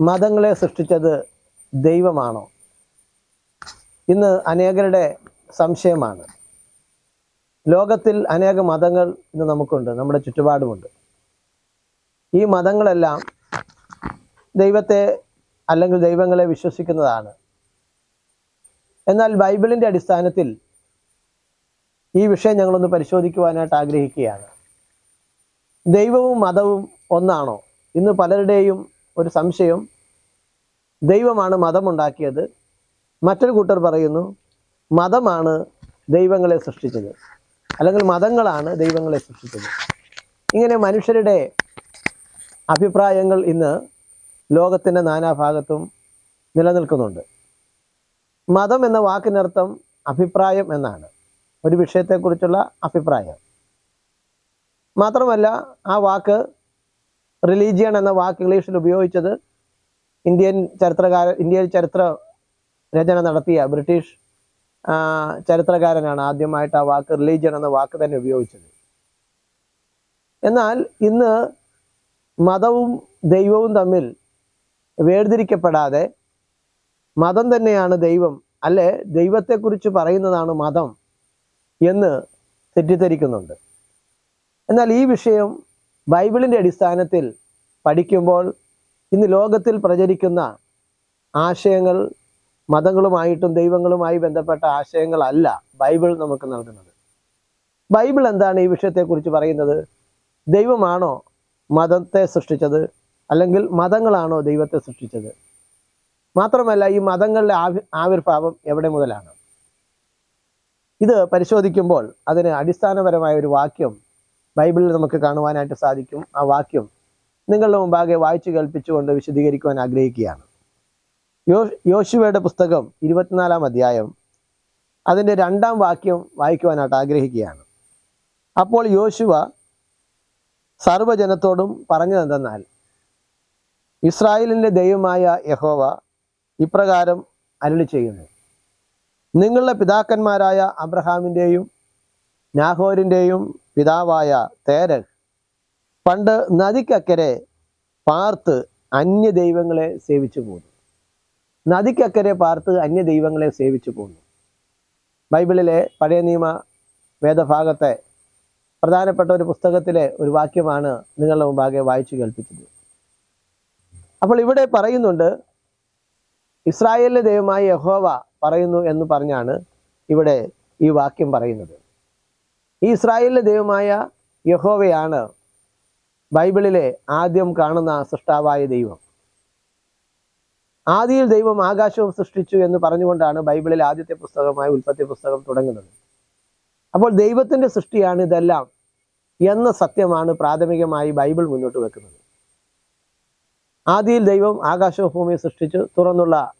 മതങ്ങളെ സൃഷ്ടിച്ചത് ദൈവമാണോ? ഇന്ന് അനേകരുടെ സംശയമാണ്. ലോകത്തിൽ അനേക മതങ്ങൾ ഇന്ന് നമുക്കുണ്ട് നമ്മുടെ ചുറ്റുപാടുമുണ്ട്. ഈ മതങ്ങളെല്ലാം ദൈവത്തെ അല്ലെങ്കിൽ ദൈവങ്ങളെ വിശ്വസിക്കുന്നതാണ്. എന്നാൽ ബൈബിളിന്റെ അടിസ്ഥാനത്തിൽ ഈ വിഷയം ഞങ്ങളൊന്ന് പരിശോധിക്കുവാനായിട്ട് ആഗ്രഹിക്കുകയാണ്. ദൈവവും മതവും ഒന്നാണോ? ഇന്ന് പലരുടെയും ഒരു സംശയം ദൈവമാണ് മതമുണ്ടാക്കിയത്. മറ്റൊരു കൂട്ടർ പറയുന്നു മതമാണ് ദൈവങ്ങളെ സൃഷ്ടിച്ചത്. അല്ലെങ്കിൽ മതങ്ങളാണ് ദൈവങ്ങളെ സൃഷ്ടിച്ചത്. ഇങ്ങനെ മനുഷ്യരുടെ അഭിപ്രായങ്ങൾ ഇന്ന് ലോകത്തിന്റെ നാനാഭാഗത്തും നിലനിൽക്കുന്നുണ്ട്. മതം എന്ന വാക്കിനർത്ഥം അഭിപ്രായം എന്നാണ്. ഒരു വിഷയത്തെക്കുറിച്ചുള്ള അഭിപ്രായം. മാത്രമല്ല ആ വാക്ക് റിലീജിയൻ എന്ന വാക്ക് ഇംഗ്ലീഷിൽ ഉപയോഗിച്ചത് ഇന്ത്യൻ ചരിത്രകാര ഇന്ത്യയിൽ ചരിത്ര രചന നടത്തിയ ബ്രിട്ടീഷ് ചരിത്രകാരനാണ് ആദ്യമായിട്ട് ആ വാക്ക് റിലീജിയൻ എന്ന വാക്ക് തന്നെ ഉപയോഗിച്ചത്. എന്നാൽ ഇന്ന് മതവും ദൈവവും തമ്മിൽ വേർതിരിക്കപ്പെടാതെ മതം തന്നെയാണ് ദൈവം അല്ലെ? ദൈവത്തെക്കുറിച്ച് പറയുന്നതാണ് മതം എന്ന് തെറ്റിദ്ധരിക്കുന്നുണ്ട്. എന്നാൽ ഈ വിഷയം ബൈബിളിന്റെ അടിസ്ഥാനത്തിൽ പഠിക്കുമ്പോൾ ഇന്ന് ലോകത്തിൽ പ്രചരിക്കുന്ന ആശയങ്ങൾ മതങ്ങളുമായിട്ടും ദൈവങ്ങളുമായി ബന്ധപ്പെട്ട ആശയങ്ങളല്ല ബൈബിൾ നമുക്ക് നൽകുന്നത്. ബൈബിൾ എന്താണ് ഈ വിഷയത്തെക്കുറിച്ച് പറയുന്നത്? ദൈവമാണോ മതത്തെ സൃഷ്ടിച്ചത്? അല്ലെങ്കിൽ മതങ്ങളാണോ ദൈവത്തെ സൃഷ്ടിച്ചത്? മാത്രമല്ല ഈ മതങ്ങളുടെ ആവി ആവിർഭാവം എവിടെ മുതലാണ്? ഇത് പരിശോധിക്കുമ്പോൾ അതിന് അടിസ്ഥാനപരമായ ഒരു വാക്യം ബൈബിളിൽ നമുക്ക് കാണുവാനായിട്ട് സാധിക്കും. ആ വാക്യം നിങ്ങളുടെ മുമ്പാകെ വായിച്ചു കേൾപ്പിച്ചുകൊണ്ട് വിശദീകരിക്കുവാൻ ആഗ്രഹിക്കുകയാണ്. യോ യോശുവയുടെ പുസ്തകം ഇരുപത്തിനാലാം അധ്യായം അതിന്റെ രണ്ടാം വാക്യം വായിക്കുവാനായിട്ട് ആഗ്രഹിക്കുകയാണ്. അപ്പോൾ യോശുവ സർവജനത്തോടും പറഞ്ഞതെന്തെന്നാൽ ഇസ്രായേലിന്റെ ദൈവമായ യഹോവ ഇപ്രകാരം അരുളി ചെയ്യുന്നു നിങ്ങളുടെ പിതാക്കന്മാരായ അബ്രഹാമിന്റെയും നാഹോരിന്റെയും പിതാവായ തേരഹ് പണ്ട് നദിക്കക്കരെ പാർത്ത് അന്യ ദൈവങ്ങളെ സേവിച്ചു പോന്നു. നദിക്കക്കരെ പാർത്ത് അന്യ ദൈവങ്ങളെ സേവിച്ചു പോന്നു. ബൈബിളിലെ പഴയ നിയമ വേദഭാഗത്തെ പ്രധാനപ്പെട്ട ഒരു പുസ്തകത്തിലെ ഒരു വാക്യമാണ് നിങ്ങളുടെ മുമ്പാകെ വായിച്ചു കേൾപ്പിച്ചത്. അപ്പോൾ ഇവിടെ പറയുന്നുണ്ട് ഇസ്രായേലിലെ ദൈവമായ യഹോവ പറയുന്നു എന്ന് പറഞ്ഞാണ് ഇവിടെ ഈ വാക്യം പറയുന്നത്. ഈ ഇസ്രായേലിലെ ദൈവമായ യഹോവയാണ് ബൈബിളിലെ ആദ്യം കാണുന്ന സൃഷ്ടാവായ ദൈവം. ആദിയിൽ ദൈവം ആകാശവും സൃഷ്ടിച്ചു എന്ന് പറഞ്ഞുകൊണ്ടാണ് ബൈബിളിലെ ആദ്യത്തെ പുസ്തകമായ ഉൽപ്പത്തി പുസ്തകം തുടങ്ങുന്നത്. അപ്പോൾ ദൈവത്തിന്റെ സൃഷ്ടിയാണ് ഇതെല്ലാം എന്ന സത്യമാണ് പ്രാഥമികമായി ബൈബിൾ മുന്നോട്ട് വെക്കുന്നത്. ആദിയിൽ ദൈവം ആകാശവും ഭൂമിയും സൃഷ്ടിച്ചു. തുറന്നുള്ള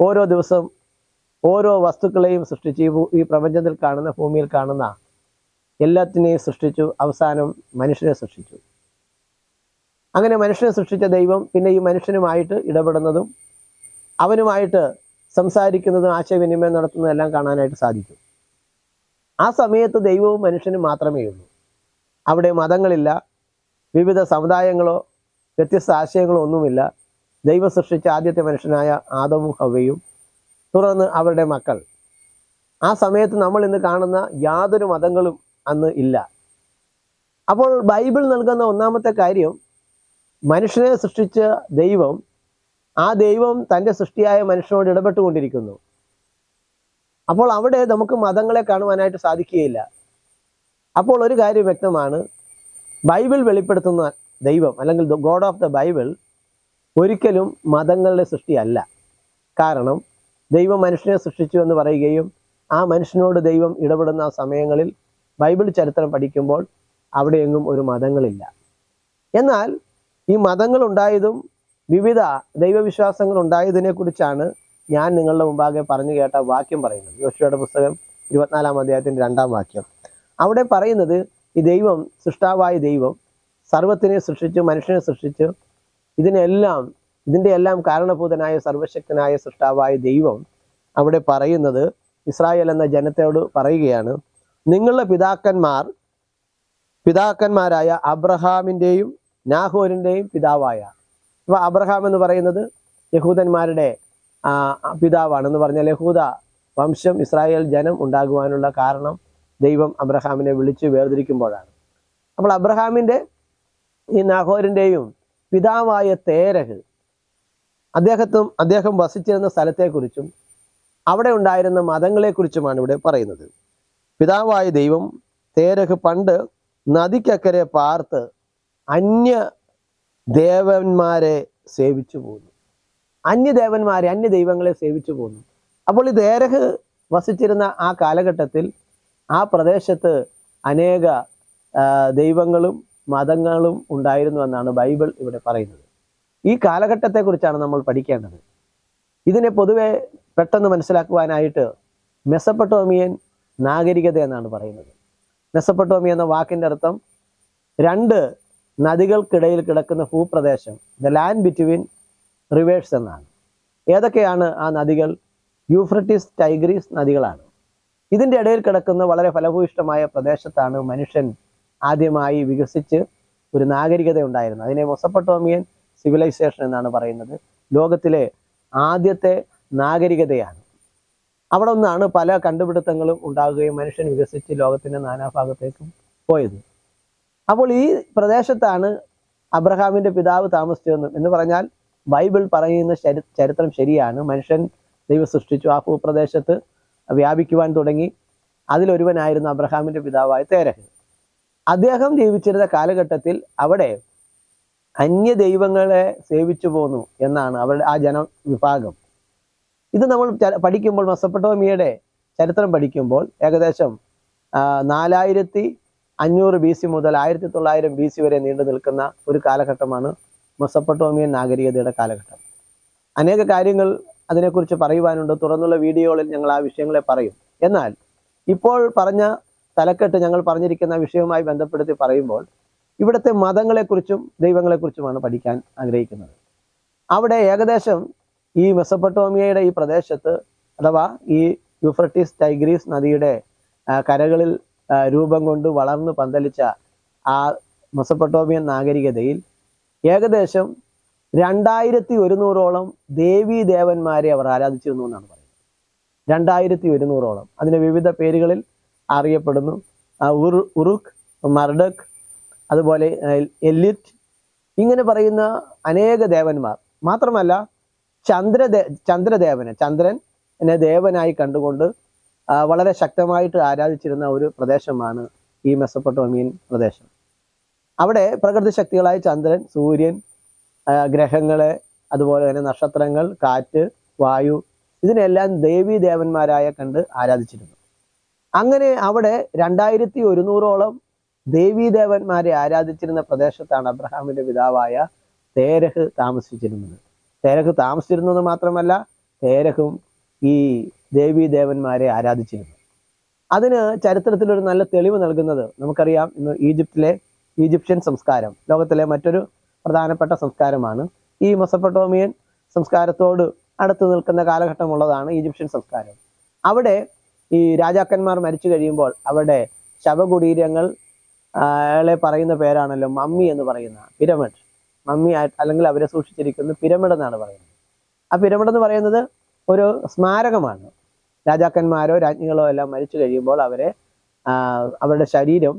ഓരോ ദിവസം ഓരോ വസ്തുക്കളെയും സൃഷ്ടിച്ച് ഈ പ്രപഞ്ചത്തിൽ കാണുന്ന ഭൂമിയിൽ കാണുന്ന എല്ലാത്തിനെയും സൃഷ്ടിച്ചു. അവസാനം മനുഷ്യനെ സൃഷ്ടിച്ചു. അങ്ങനെ മനുഷ്യനെ സൃഷ്ടിച്ച ദൈവം പിന്നെ ഈ മനുഷ്യനുമായിട്ട് ഇടപെടുന്നതും അവനുമായിട്ട് സംസാരിക്കുന്നതും ആശയവിനിമയം നടത്തുന്നതും എല്ലാം കാണാനായിട്ട് സാധിക്കും. ആ സമയത്ത് ദൈവവും മനുഷ്യനും മാത്രമേ ഉള്ളൂ. അവിടെ മതങ്ങളില്ല വിവിധ സമുദായങ്ങളോ വ്യത്യസ്ത ആശയങ്ങളോ ഒന്നുമില്ല. ദൈവം സൃഷ്ടിച്ച ആദ്യത്തെ മനുഷ്യനായ ആദവും ഹവയും തുടർന്ന് അവരുടെ മക്കൾ. ആ സമയത്ത് നമ്മൾ ഇന്ന് കാണുന്ന യാതൊരു മതങ്ങളും അന്ന് ഇല്ല. അപ്പോൾ ബൈബിൾ നൽകുന്ന ഒന്നാമത്തെ കാര്യം മനുഷ്യനെ സൃഷ്ടിച്ച ദൈവം ആ ദൈവം തന്റെ സൃഷ്ടിയായ മനുഷ്യനോട് ഇടപെട്ടുകൊണ്ടിരിക്കുന്നു. അപ്പോൾ അവിടെ നമുക്ക് മതങ്ങളെ കാണുവാനായിട്ട് സാധിക്കുകയില്ല. അപ്പോൾ ഒരു കാര്യം വ്യക്തമാണ്. ബൈബിൾ വെളിപ്പെടുത്തുന്ന ദൈവം അല്ലെങ്കിൽ ഗോഡ് ഓഫ് ദ ബൈബിൾ ഒരിക്കലും മതങ്ങളുടെ സൃഷ്ടിയല്ല. കാരണം ദൈവം മനുഷ്യനെ സൃഷ്ടിച്ചു എന്ന് പറയുകയും ആ മനുഷ്യനോട് ദൈവം ഇടപെടുന്ന സമയങ്ങളിൽ ബൈബിൾ ചരിത്രം പഠിക്കുമ്പോൾ അവിടെയെങ്ങും ഒരു മതങ്ങളില്ല. എന്നാൽ ഈ മതങ്ങൾ ഉണ്ടായതും വിവിധ ദൈവവിശ്വാസങ്ങൾ ഉണ്ടായതിനെ കുറിച്ചാണ് ഞാൻ നിങ്ങളുടെ മുമ്പാകെ പറഞ്ഞു കേട്ട വാക്യം പറയുന്നത്. യോശുവയുടെ പുസ്തകം ഇരുപത്തിനാലാം അധ്യായത്തിന്റെ രണ്ടാം വാക്യം. അവിടെ പറയുന്നത് ഈ ദൈവം സൃഷ്ടാവായ ദൈവം സർവത്തിനെ സൃഷ്ടിച്ചു മനുഷ്യനെ സൃഷ്ടിച്ചു. ഇതിനെല്ലാം ഇതിന്റെ എല്ലാം കാരണഭൂതനായ സർവശക്തനായ സൃഷ്ടാവായ ദൈവം അവിടെ പറയുന്നത് ഇസ്രായേൽ എന്ന ജനത്തോട് പറയുകയാണ്. നിങ്ങളുടെ പിതാക്കന്മാർ പിതാക്കന്മാരായ അബ്രഹാമിന്റെയും നാഹോരിന്റെയും പിതാവായ. അപ്പൊ അബ്രഹാം എന്ന് പറയുന്നത് യഹൂദന്മാരുടെ ആ, പിതാവാണെന്ന് പറഞ്ഞാൽ യഹൂദ വംശം ഇസ്രായേൽ ജനം ഉണ്ടാകുവാനുള്ള കാരണം ദൈവം അബ്രഹാമിനെ വിളിച്ച് വേർതിരിക്കുമ്പോഴാണ്. അപ്പോൾ അബ്രഹാമിന്റെ ഈ നാഹോരിന്റെയും പിതാവായ തേരഹ് അദ്ദേഹത്തും അദ്ദേഹം വസിച്ചിരുന്ന സ്ഥലത്തെക്കുറിച്ചും അവിടെ ഉണ്ടായിരുന്ന മതങ്ങളെക്കുറിച്ചുമാണ് ഇവിടെ പറയുന്നത്. പിതാവായ ദൈവം തേരഹ് പണ്ട് നദിക്കക്കരെ പാർത്ത് അന്യ ദേവന്മാരെ സേവിച്ചു പോന്നു. അന്യദേവന്മാരെ അന്യ ദൈവങ്ങളെ സേവിച്ചു പോന്നു. അപ്പോൾ ഈ ദേരഹ് വസിച്ചിരുന്ന ആ കാലഘട്ടത്തിൽ ആ പ്രദേശത്ത് അനേക ദൈവങ്ങളും മതങ്ങളും ഉണ്ടായിരുന്നു എന്നാണ് ബൈബിൾ ഇവിടെ പറയുന്നത്. ഈ കാലഘട്ടത്തെക്കുറിച്ചാണ് നമ്മൾ പഠിക്കേണ്ടത്. ഇതിനെ പൊതുവെ പെട്ടെന്ന് മനസ്സിലാക്കുവാനായിട്ട് മെസ്സപ്പട്ടോമിയൻ നാഗരികത എന്നാണ് പറയുന്നത്. മെസ്സപ്പട്ടോമിയ എന്ന വാക്കിന്റെ അർത്ഥം രണ്ട് നദികൾക്കിടയിൽ കിടക്കുന്ന ഭൂപ്രദേശം ദ ലാൻഡ് ബിറ്റ്വീൻ റിവേഴ്സ് എന്നാണ്. ഏതൊക്കെയാണ് ആ നദികൾ? യൂഫ്രട്ടിസ് ടൈഗ്രീസ് നദികളാണ്. ഇതിന്റെ ഇടയിൽ കിടക്കുന്ന വളരെ ഫലഭൂയിഷ്ടമായ പ്രദേശത്താണ് മനുഷ്യൻ ആദ്യമായി വികസിച്ച് ഒരു നാഗരികത ഉണ്ടായിരുന്നത്. അതിനെ മൊസപ്പട്ടോമിയൻ സിവിലൈസേഷൻ എന്നാണ് പറയുന്നത്. ലോകത്തിലെ ആദ്യത്തെ നാഗരികതയാണ്. അവിടെ നിന്നാണ് പല കണ്ടുപിടുത്തങ്ങളും ഉണ്ടാകുകയും മനുഷ്യൻ വികസിച്ച് ലോകത്തിന്റെ നാനാഭാഗത്തേക്കും പോയത്. അപ്പോൾ ഈ പ്രദേശത്താണ് അബ്രഹാമിന്റെ പിതാവ് താമസിച്ചതെന്നും എന്ന് പറഞ്ഞാൽ ബൈബിൾ പറയുന്ന ചരി- ചരിത്രം ശരിയാണ്. മനുഷ്യൻ ദൈവം സൃഷ്ടിച്ചു. ആ ഭൂപ്രദേശത്ത് വ്യാപിക്കുവാൻ തുടങ്ങി. അതിലൊരുവനായിരുന്നു അബ്രഹാമിന്റെ പിതാവായ തേരഹ്. അദ്ദേഹം ജീവിച്ചിരുന്ന കാലഘട്ടത്തിൽ അവിടെ അന്യ ദൈവങ്ങളെ സേവിച്ചു പോന്നു എന്നാണ് അവരുടെ ആ ജന വിഭാഗം ഇത് നമ്മൾ പഠിക്കുമ്പോൾ മെസ്സപ്പട്ടോമിയയുടെ ചരിത്രം പഠിക്കുമ്പോൾ ഏകദേശം നാലായിരത്തി അഞ്ഞൂറ് ബി സി മുതൽ ആയിരത്തി തൊള്ളായിരം ബി സി വരെ നീണ്ടു നിൽക്കുന്ന ഒരു കാലഘട്ടമാണ് മെസ്സപ്പട്ടോമിയൻ നാഗരികതയുടെ കാലഘട്ടം. അനേക കാര്യങ്ങൾ അതിനെക്കുറിച്ച് പറയുവാനുണ്ട്. തുറന്നുള്ള വീഡിയോകളിൽ ഞങ്ങൾ ആ വിഷയങ്ങളെ പറയും. എന്നാൽ ഇപ്പോൾ പറഞ്ഞ തലക്കെട്ട് ഞങ്ങൾ പറഞ്ഞിരിക്കുന്ന വിഷയവുമായി ബന്ധപ്പെടുത്തി പറയുമ്പോൾ ഇവിടുത്തെ മതങ്ങളെക്കുറിച്ചും ദൈവങ്ങളെക്കുറിച്ചുമാണ് പഠിക്കാൻ ആഗ്രഹിക്കുന്നത്. അവിടെ ഏകദേശം ഈ മെസ്സപ്പട്ടോമിയയുടെ ഈ പ്രദേശത്ത് അഥവാ ഈ യൂഫ്രട്ടീസ് ടൈഗ്രീസ് നദിയുടെ കരകളിൽ രൂപം കൊണ്ട് വളർന്ന് പന്തലിച്ച ആ മെസപ്പട്ടോമിയൻ നാഗരികതയിൽ ഏകദേശം രണ്ടായിരത്തി ഒരുന്നൂറോളം ദേവീ ദേവന്മാരെ അവർ ആരാധിച്ചിരുന്നു എന്നാണ് പറയുന്നത്. രണ്ടായിരത്തി ഒരുന്നൂറോളം അതിന് വിവിധ പേരുകളിൽ അറിയപ്പെടുന്നു. ഉറുഖ് മർഡക് അതുപോലെ എല്ലിറ്റ് ഇങ്ങനെ പറയുന്ന അനേക ദേവന്മാർ. മാത്രമല്ല ചന്ദ്രദേ ചന്ദ്രദേവനെ ചന്ദ്രൻ എന്നെ ദേവനായി കണ്ടുകൊണ്ട് വളരെ ശക്തമായിട്ട് ആരാധിച്ചിരുന്ന ഒരു പ്രദേശമാണ് ഈ മെസ്സപ്പൊട്ടോമിയൻ പ്രദേശം. അവിടെ പ്രകൃതി ശക്തികളായ ചന്ദ്രൻ സൂര്യൻ ഗ്രഹങ്ങളെ അതുപോലെ തന്നെ നക്ഷത്രങ്ങൾ കാറ്റ് വായു ഇതിനെല്ലാം ദേവീ ദേവന്മാരായ കണ്ട് ആരാധിച്ചിരുന്നു. അങ്ങനെ അവിടെ രണ്ടായിരത്തി ഒരുന്നൂറോളം ദേവീ ദേവന്മാരെ ആരാധിച്ചിരുന്ന പ്രദേശത്താണ് അബ്രഹാമിന്റെ പിതാവായ തേരഹ് താമസിച്ചിരുന്നത്. തേരഹ് താമസിച്ചിരുന്നത് മാത്രമല്ല തേരഹും ഈ ദേവന്മാരെ ആരാധിച്ചിരുന്നു. അതിന് ചരിത്രത്തിൽ ഒരു നല്ല തെളിവ് നൽകുന്നത് നമുക്കറിയാം ഇന്ന് ഈജിപ്തിലെ ഈജിപ്ഷ്യൻ സംസ്കാരം ലോകത്തിലെ മറ്റൊരു പ്രധാനപ്പെട്ട സംസ്കാരമാണ്. ഈ മൊസപ്പട്ടോമിയൻ സംസ്കാരത്തോട് അടുത്ത് നിൽക്കുന്ന കാലഘട്ടമുള്ളതാണ് ഈജിപ്ഷ്യൻ സംസ്കാരം. അവിടെ ഈ രാജാക്കന്മാർ മരിച്ചു കഴിയുമ്പോൾ അവിടെ ശവകുടീരങ്ങൾ പറയുന്ന പേരാണല്ലോ മമ്മി എന്ന് പറയുന്ന പിരമിഡ്. മമ്മി ആയിട്ട് അല്ലെങ്കിൽ അവരെ സൂക്ഷിച്ചിരിക്കുന്ന പിരമിഡ് എന്നാണ് പറയുന്നത്. ആ പിരമിഡ് എന്ന് പറയുന്നത് ഒരു സ്മാരകമാണ്. രാജാക്കന്മാരോ രാജ്ഞികളോ എല്ലാം മരിച്ചു കഴിയുമ്പോൾ അവരെ അവരുടെ ശരീരം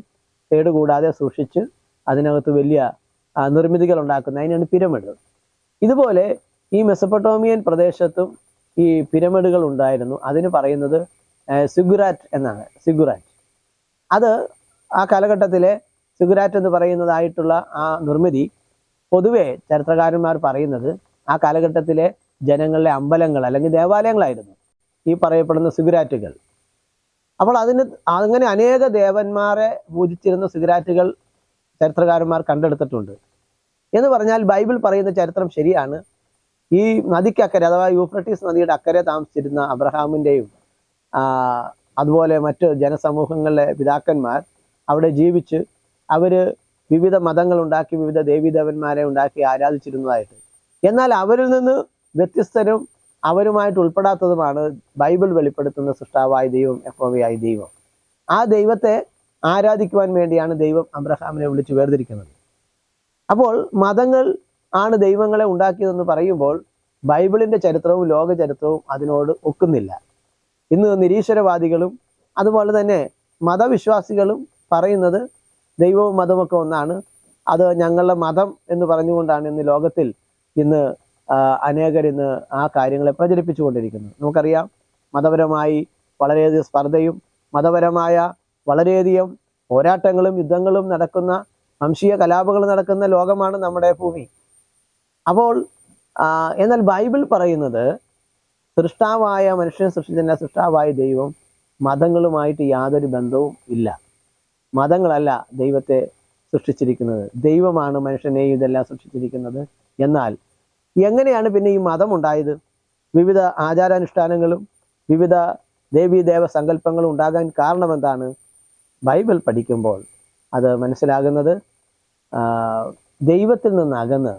കേടുകൂടാതെ സൂക്ഷിച്ച് അതിനകത്ത് വലിയ നിർമ്മിതികൾ ഉണ്ടാക്കുന്ന അതിനാണ് പിരമിഡ്. ഇതുപോലെ ഈ മെസ്സപ്പൊട്ടോമിയൻ പ്രദേശത്തും ഈ പിരമിഡുകൾ ഉണ്ടായിരുന്നു. അതിന് പറയുന്നത് സിഗുരാറ്റ് എന്നാണ്. സിഗുരാറ്റ്. അത് ആ കാലഘട്ടത്തിലെ സിഗുരാറ്റ് എന്ന് പറയുന്നതായിട്ടുള്ള ആ നിർമ്മിതി പൊതുവെ ചരിത്രകാരന്മാർ പറയുന്നത് ആ കാലഘട്ടത്തിലെ ജനങ്ങളിലെ അമ്പലങ്ങൾ അല്ലെങ്കിൽ ദേവാലയങ്ങളായിരുന്നു. ഈ പറയപ്പെടുന്ന സിഗുരാറ്റുകൾ. അപ്പോൾ അതിന് അങ്ങനെ അനേക ദേവന്മാരെ പൂജിച്ചിരുന്ന സിഗരാറ്റുകൾ ചരിത്രകാരന്മാർ കണ്ടെടുത്തിട്ടുണ്ട്. എന്ന് പറഞ്ഞാൽ ബൈബിൾ പറയുന്ന ചരിത്രം ശരിയാണ്. ഈ നദിക്കക്കരെ അഥവാ യൂഫ്രട്ടീസ് നദിയുടെ അക്കരെ താമസിച്ചിരുന്ന അബ്രഹാമിന്റെയും അതുപോലെ മറ്റ് ജനസമൂഹങ്ങളിലെ പിതാക്കന്മാർ അവിടെ ജീവിച്ച് അവർ വിവിധ മതങ്ങൾ ഉണ്ടാക്കി വിവിധ ദേവീദേവന്മാരെ ഉണ്ടാക്കി ആരാധിച്ചിരുന്നതായിട്ട്. എന്നാൽ അവരിൽ നിന്ന് വ്യത്യസ്തരും അവരുമായിട്ട് ഉൾപ്പെടാത്തതുമാണ് ബൈബിൾ വെളിപ്പെടുത്തുന്ന സൃഷ്ടാവായ ദൈവം യഹോവയായ ദൈവം. ആ ദൈവത്തെ ആരാധിക്കുവാൻ വേണ്ടിയാണ് ദൈവം അബ്രഹാമിനെ വിളിച്ചു വേർതിരിക്കുന്നത്. അപ്പോൾ മതങ്ങൾ ആണ് ദൈവങ്ങളെ ഉണ്ടാക്കിയതെന്ന് പറയുമ്പോൾ ബൈബിളിന്റെ ചരിത്രവും ലോക ചരിത്രവും അതിനോട് ഒക്കുന്നില്ല. ഇന്ന് നിരീശ്വരവാദികളും അതുപോലെ തന്നെ മതവിശ്വാസികളും പറയുന്നത് ദൈവവും മതമൊക്കെ ഒന്നാണ്. അത് ഞങ്ങളുടെ മതം എന്ന് പറഞ്ഞുകൊണ്ടാണ് ഇന്ന് ലോകത്തിൽ ഇന്ന് അനേകർ ഇന്ന് ആ കാര്യങ്ങളെ പ്രചരിപ്പിച്ചുകൊണ്ടിരിക്കുന്നത് നമുക്കറിയാം മതപരമായി വളരെയധികം സ്പർദ്ധയും മതപരമായ വളരെയധികം പോരാട്ടങ്ങളും യുദ്ധങ്ങളും നടക്കുന്ന വംശീയ കലാപങ്ങൾ നടക്കുന്ന ലോകമാണ് നമ്മുടെ ഭൂമി. അപ്പോൾ എന്നാൽ ബൈബിൾ പറയുന്നത് സൃഷ്ടാവായ മനുഷ്യനെ സൃഷ്ടിച്ച സൃഷ്ടാവായ ദൈവം മതങ്ങളുമായിട്ട് യാതൊരു ബന്ധവും ഇല്ല. മതങ്ങളല്ല ദൈവത്തെ സൃഷ്ടിച്ചിരിക്കുന്നത്. ദൈവമാണ് മനുഷ്യനെ ഇതെല്ലാം സൃഷ്ടിച്ചിരിക്കുന്നത്. എന്നാൽ എങ്ങനെയാണ് പിന്നെ ഈ മതം ഉണ്ടായത് വിവിധ ആചാരാനുഷ്ഠാനങ്ങളും വിവിധ ദേവീ ദേവ സങ്കല്പങ്ങളും ഉണ്ടാകാൻ കാരണം എന്താണ് ബൈബിൾ പഠിക്കുമ്പോൾ അത് മനസ്സിലാകുന്നത് ദൈവത്തിൽ നിന്ന് അകന്ന്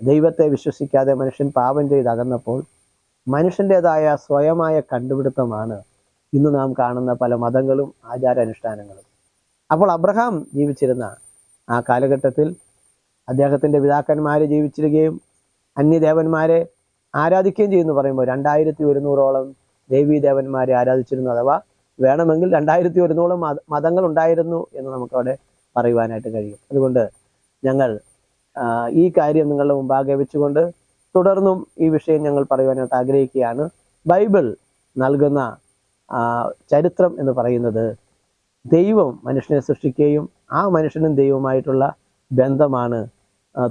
ദൈവത്തെ വിശ്വസിക്കാതെ മനുഷ്യൻ പാപം ചെയ്ത് അകന്നപ്പോൾ മനുഷ്യന്റെതായ സ്വയമായ കണ്ടുപിടുത്തമാണ് ഇന്ന് നാം കാണുന്ന പല മതങ്ങളും ആചാരാനുഷ്ഠാനങ്ങളും. അപ്പോൾ അബ്രഹാം ജീവിച്ചിരുന്ന ആ കാലഘട്ടത്തിൽ അദ്ദേഹത്തിന്റെ പിതാക്കന്മാർ ജീവിച്ചിരിക്കുകയും അന്യദേവന്മാരെ ആരാധിക്കുകയും ചെയ്യുന്നു പറയുമ്പോൾ രണ്ടായിരത്തി ഒരുന്നൂറോളം ദേവീ ദേവന്മാരെ ആരാധിച്ചിരുന്നു അഥവാ വേണമെങ്കിൽ രണ്ടായിരത്തി ഒരുന്നൂറോളം മത മതങ്ങൾ ഉണ്ടായിരുന്നു എന്ന് നമുക്കവിടെ പറയുവാനായിട്ട് കഴിയും. അതുകൊണ്ട് ഞങ്ങൾ ഈ കാര്യം നിങ്ങളുടെ മുമ്പാകെ വെച്ചുകൊണ്ട് തുടർന്നും ഈ വിഷയം ഞങ്ങൾ പറയുവാനായിട്ട് ആഗ്രഹിക്കുകയാണ്. ബൈബിൾ നൽകുന്ന ചരിത്രം എന്ന് പറയുന്നത് ദൈവം മനുഷ്യനെ സൃഷ്ടിക്കുകയും ആ മനുഷ്യനും ദൈവമായിട്ടുള്ള ബന്ധമാണ്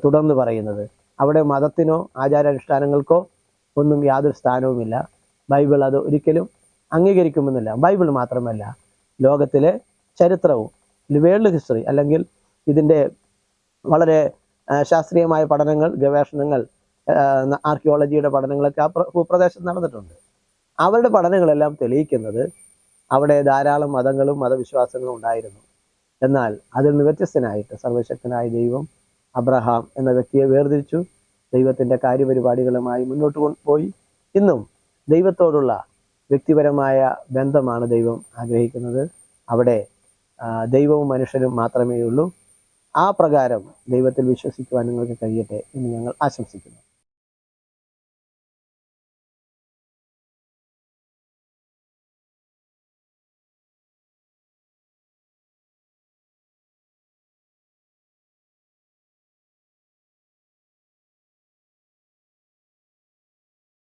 തുടർന്ന് പറയുന്നത്. അവിടെ മതത്തിനോ ആചാരാനുഷ്ഠാനങ്ങൾക്കോ ഒന്നും യാതൊരു സ്ഥാനവുമില്ല. ബൈബിൾ അത് ഒരിക്കലും അംഗീകരിക്കുമെന്നില്ല. ബൈബിൾ മാത്രമല്ല ലോകത്തിലെ ചരിത്രവും വേൾഡ് ഹിസ്റ്ററി അല്ലെങ്കിൽ ഇതിന്റെ വളരെ ശാസ്ത്രീയമായ പഠനങ്ങൾ ഗവേഷണങ്ങൾ ആർക്കിയോളജിയുടെ പഠനങ്ങളൊക്കെ ആ ഭൂപ്രദേശത്ത് നടന്നിട്ടുണ്ട്. അവരുടെ പഠനങ്ങളെല്ലാം തെളിയിക്കുന്നത് അവിടെ ധാരാളം മതങ്ങളും മതവിശ്വാസങ്ങളും ഉണ്ടായിരുന്നു. എന്നാൽ അതിൽ നിന്ന് വ്യത്യസ്തനായിട്ട് സർവശക്തനായ ദൈവം അബ്രഹാം എന്ന വ്യക്തിയെ വേർതിരിച്ചു. ദൈവത്തിന്റെ കാര്യപരിപാടികളുമായി മുന്നോട്ട് പോയി. ഇന്നും ദൈവത്തോടുള്ള വ്യക്തിപരമായ ബന്ധമാണ് ദൈവം ആഗ്രഹിക്കുന്നത്. അവിടെ ദൈവവും മനുഷ്യരും മാത്രമേ ഉള്ളൂ ആ പ്രകാരം ദൈവത്തിൽ വിശ്വസിക്കുവാൻ നിങ്ങൾക്ക് കഴിയട്ടെ എന്ന് ഞങ്ങൾ ആശംസിക്കുന്നു.